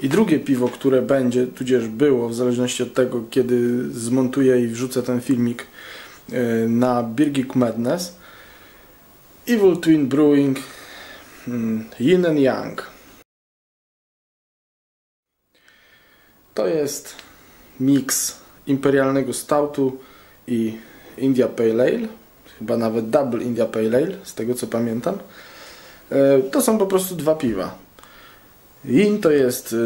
I drugie piwo, które będzie, tudzież było, w zależności od tego, kiedy zmontuję i wrzucę ten filmik yy, na Birgit Madness. Evil Twin Brewing mm, Yin and Yang. To jest miks imperialnego stoutu i India Pale Ale. Chyba nawet Double India Pale Ale, z tego co pamiętam. E, to są po prostu dwa piwa. Yin to jest e,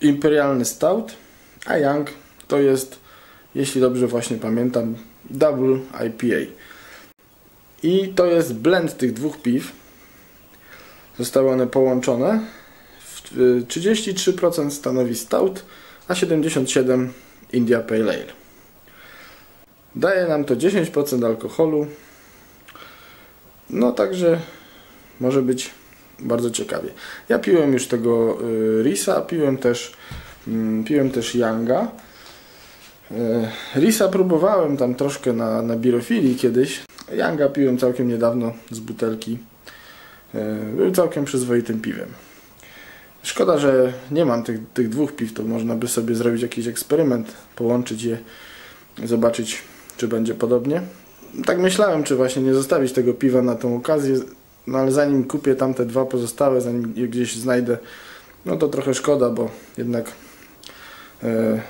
imperialny stout, a Yang to jest, jeśli dobrze właśnie pamiętam, Double IPA. I to jest blend tych dwóch piw. Zostały one połączone. 33% stanowi stout, a 77% India Pale Ale. Daje nam to 10% alkoholu. No także może być bardzo ciekawie. Ja piłem już tego y, Risa, piłem też, y, piłem też Yanga. Y, Risa próbowałem tam troszkę na, na birofilii kiedyś. Yanga piłem całkiem niedawno z butelki. Y, był całkiem przyzwoitym piwem. Szkoda, że nie mam tych, tych dwóch piw, to można by sobie zrobić jakiś eksperyment, połączyć je, zobaczyć czy będzie podobnie. Tak myślałem, czy właśnie nie zostawić tego piwa na tą okazję, no ale zanim kupię tamte dwa pozostałe, zanim je gdzieś znajdę, no to trochę szkoda, bo jednak e,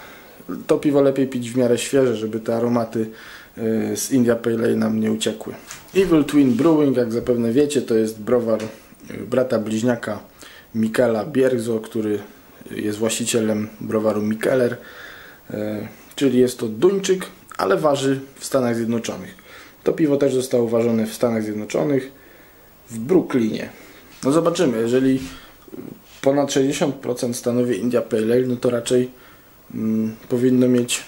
to piwo lepiej pić w miarę świeże, żeby te aromaty e, z India Pale Ale nam nie uciekły. Evil Twin Brewing, jak zapewne wiecie, to jest browar e, brata bliźniaka Mikela Bierzo, który jest właścicielem browaru Mikeller, e, czyli jest to Duńczyk, ale waży w Stanach Zjednoczonych. To piwo też zostało ważone w Stanach Zjednoczonych, w Brooklynie. No zobaczymy, jeżeli ponad 60% stanowi India Pale Ale, no to raczej mm, powinno mieć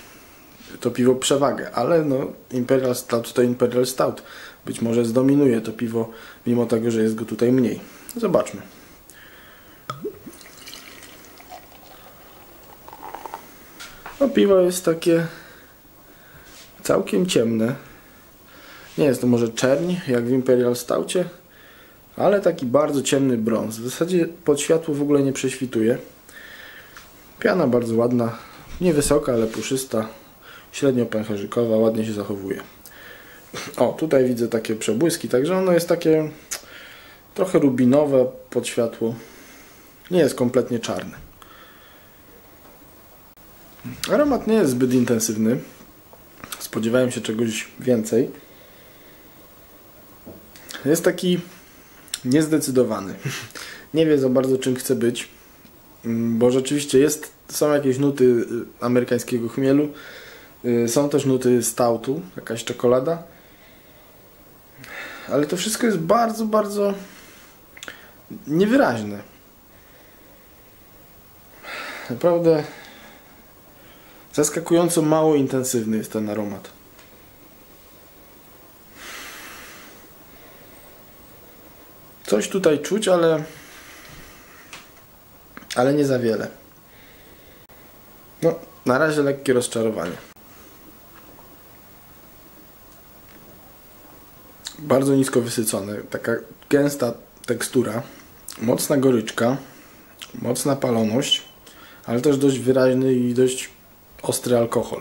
to piwo przewagę, ale no Imperial Stout to Imperial Stout. Być może zdominuje to piwo, mimo tego, że jest go tutaj mniej. Zobaczmy. No piwo jest takie całkiem ciemne. Nie jest to może czerń, jak w Imperial Stoucie, ale taki bardzo ciemny brąz. W zasadzie pod światło w ogóle nie prześwituje. Piana bardzo ładna, niewysoka, ale puszysta, średnio pęcherzykowa, ładnie się zachowuje. O, tutaj widzę takie przebłyski, także ono jest takie trochę rubinowe pod światło. Nie jest kompletnie czarne. Aromat nie jest zbyt intensywny. Spodziewałem się czegoś więcej. Jest taki niezdecydowany. Nie wie za bardzo czym chce być, mm, bo rzeczywiście jest, są jakieś nuty y, amerykańskiego chmielu, y, są też nuty stoutu, jakaś czekolada, ale to wszystko jest bardzo, bardzo niewyraźne. Naprawdę zaskakująco mało intensywny jest ten aromat. Coś tutaj czuć, ale ale nie za wiele. No, na razie lekkie rozczarowanie. Bardzo nisko wysycone, taka gęsta tekstura, mocna goryczka, mocna paloność, ale też dość wyraźny i dość ostry alkohol.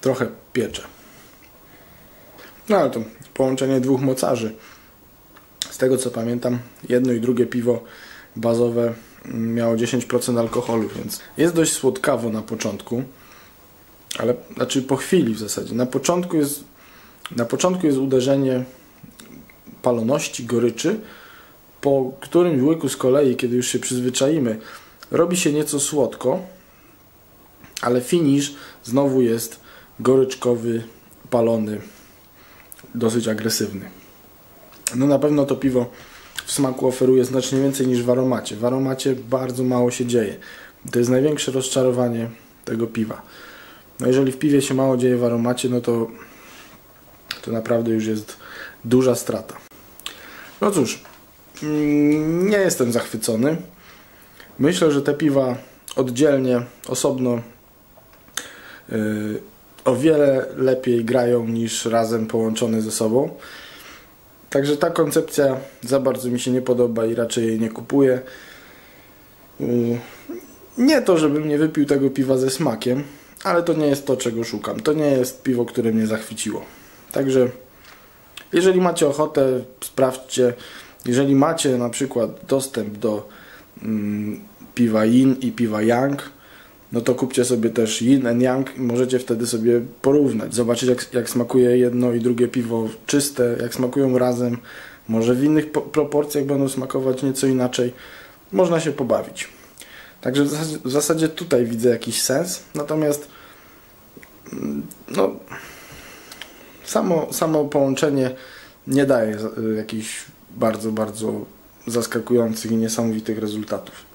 Trochę piecze. No ale to połączenie dwóch mocarzy. Z tego co pamiętam, jedno i drugie piwo bazowe miało 10% alkoholu, więc jest dość słodkawo na początku, ale znaczy po chwili w zasadzie. Na początku jest, na początku jest uderzenie paloności, goryczy, po którym łyku z kolei, kiedy już się przyzwyczaimy, robi się nieco słodko, ale finish znowu jest goryczkowy, palony, dosyć agresywny. No na pewno to piwo w smaku oferuje znacznie więcej niż w aromacie. W aromacie bardzo mało się dzieje. To jest największe rozczarowanie tego piwa. No jeżeli w piwie się mało dzieje w aromacie, no to to naprawdę już jest duża strata. No cóż, mm, nie jestem zachwycony. Myślę, że te piwa oddzielnie, osobno yy, o wiele lepiej grają niż razem połączone ze sobą. Także ta koncepcja za bardzo mi się nie podoba i raczej jej nie kupuję. y, nie to, żebym nie wypił tego piwa ze smakiem, ale to nie jest to, czego szukam. To nie jest piwo, które mnie zachwyciło. Także jeżeli macie ochotę, sprawdźcie. Jeżeli macie na przykład dostęp do mm, piwa Yin i piwa Yang, no to kupcie sobie też Yin and Yang i możecie wtedy sobie porównać, zobaczyć jak, jak smakuje jedno i drugie piwo czyste, jak smakują razem, może w innych po- proporcjach będą smakować nieco inaczej. Można się pobawić. Także w zasadzie, w zasadzie tutaj widzę jakiś sens, natomiast mm, no, samo, samo połączenie nie daje y, jakichś bardzo, bardzo zaskakujących i niesamowitych rezultatów.